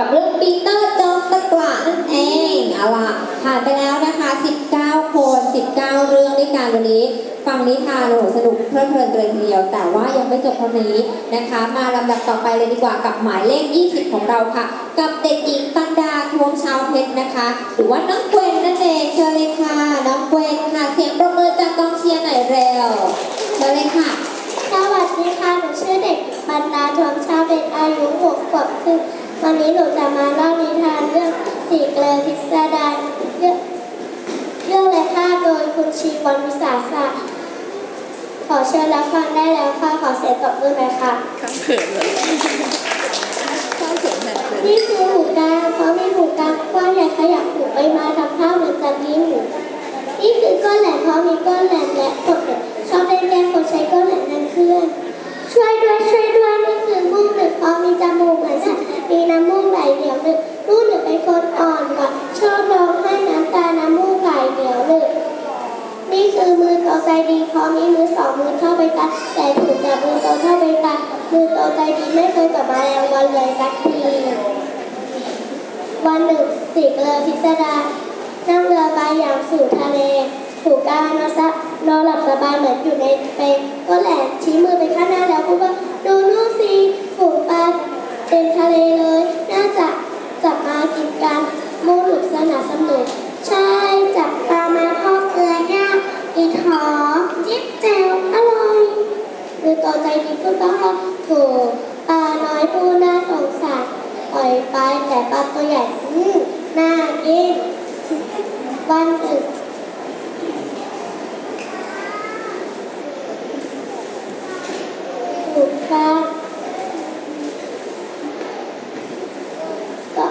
กับเรื่องปีเตอร์จอมตะกละนั่นเองเอาล่ะผ่านไปแล้วนะคะ 19 คน 19 เรื่องด้วยกันวันนี้ ฟังนิทานโอ้โหสนุกเพลิดเพลินเลยทีเดียว แต่ว่ายังไม่จบเท่านี้นะคะ มาลำดับต่อไปเลยดีกว่ากับหมายเลข 20 ของเราค่ะ กับเด็กหญิงปันดาทวงชาวเพชรนะคะ หรือว่าน้องเกวนนั่นเองเชิญเลยค่ะ น้องเกวนค่ะ เสียงประเมินจากกองเชียร์หน่อยเร็วเชิญเลยค่ะ สวัสดีค่ะ หนูชื่อเด็กบรรดาทวงชาวเป็นอายุหกขวบครึ่ง วันนี้หนูจะมาเล่านิทานเรื่องสีเกลอพิสดารเรื่องเรื่องเลยค่ะโดยคุณชีวันวิสาสะขอเชิญรับฟังได้แล้วค่ะขอเสียงตบมือหน่อยค่ะข้างเขินเลยข้างเขินแทนเลยนี่คือหูกลางเพราะมีหูกลางกว้างใหญ่ขยับหูไปมาทำท่าเหมือนจะยิ้มหูนี่คือก้อนแหลมเพราะมีก้อนแหลมและขดเหล็กชอบเล่นแกล้งคนใช้ก้อนแหลมนั้นเคลื่อนช่วยด้วยช่วยด้วยนี่คือมูกหนึ่งเพราะมีจมูกเหมือนสัตว์ มีน้ำมูกไหลเหนียวหนึบมูกหนึ่งเป็นคนอ่อนหวานชอบร้องให้น้ำตาน้ำมูกไหลเหนียวหนึบนี่คือมือโตใจดีพราะมีมือสองมือเข้าไปกันแต่ถูกจับมือโตเข้าไปกันมือโตใจดีไม่เคยจับมาแรงวันเลยสักทีวันหนึ่งสิเรือพิสดารนั่งเรือไปอย่างสู่ทะเลถูกการนอซะนอนหลับสบายเหมือนอยู่ในเปงก็แหลมชี้มือไปข้างหน้าแล้วพูดว่าดูนู่นสิฝูงปลา เต็มทะเลเลย น่าจะจับมากินกันมูหนุกสนาสนุกใช่จับปลามาทอดเกลือย่างกินหอมจิ๊บแจ่วอร่อยคือตัวใจดีพูดก็ว่าโถปลาน้อยผู้น่าสงสารปล่อยไปแต่ปลาตัวใหญ่อืน่ากินวันหนึ่งถูกฟ้าก็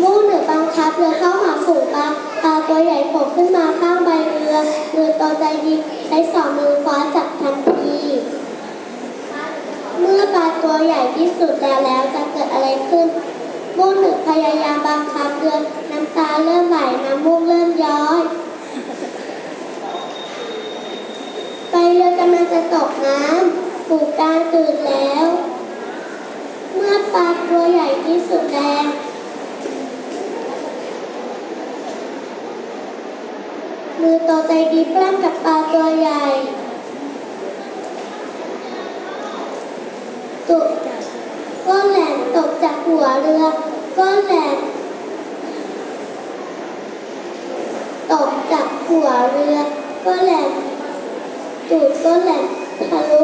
มู่หนึ่งบังคับ เรือเข้าหาฝูงปลาปลาตัวใหญ่โผล่ขึ้นมาข้างใบเรือมือตัวใจดีใช้สองมือคว้าจับทันที เมื่อปลาตัวใหญ่ที่สุดแล้วแล้วจะเกิดอะไรขึ้นมูกหนึ่งพยายามบังคับเรือน้ำตาเริ่มไหลน้ำมูกเริ่มย้อยไปเรือกำลังจะตกน้ำผูกกลารตื่นแล้ว เมื่อปลาตัวใหญ่ที่สุดแล้ว มือโตใจดีปล้ำกับปลาตัวใหญ่ตกก้อนแหลมตกจากหัวเรือ ก้อนแหลมตกจากหัวเรือ ก้อนแหลมจูดก้อนแหลมทะลุ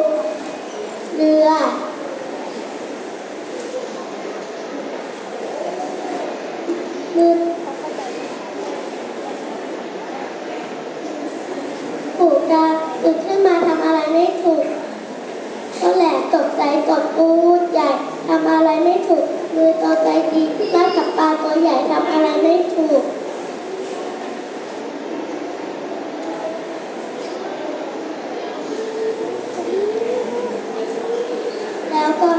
เรือมือผูกกาตื่นขึ้นมาทำอะ ไม่ถูกก็แหลกตกใจตกปูดใหญ่ทำอะไรไม่ถูกมือตัวใจดีไล่กับปลาตัวใหญ่ทำอะไรไม่ถูก แล้วก็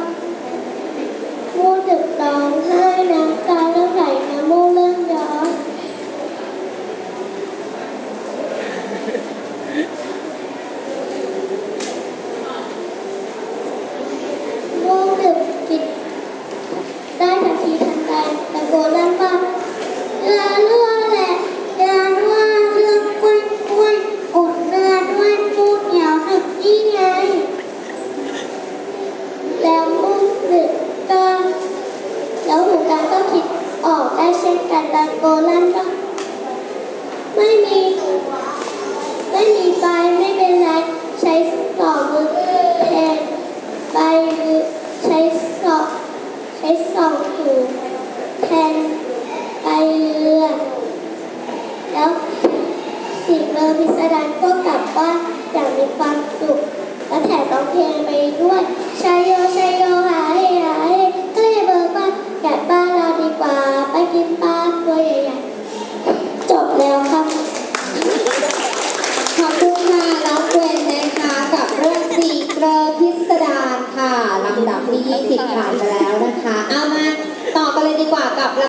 มูกดึกร้องไห้น้ำตาเริ่มไหลน้ำมูกเริ่มย้อยมูกดึกคิดได้ทันทีทันใดตะโกนลั่นว่าอย่ารั่วแหละอย่ารั่วเรื่องกล้วยกล้วยอุดเรือด้วยปูดเหนียวหนึบนี่ไง แล้วมุ่งดึกก็แล้วหูกลางก็คิดออกได้เช่นกันตะโกนลั่นว่าไม่มี ไม่มีไฟไม่เป็นไร ใช้สองมือแทนใบมือใช้สองใช้สองหูแทนใบเรือ แล้วสิเบอร์พิสดารก็กลับบ้านอย่างมีความสุขและแถมร้องเพลงไปด้วยชัยโยชัยโยหาเฮหาเฮ ผ่านไปแล้วนะคะ เอามาต่อกันเลยดีกว่ากับ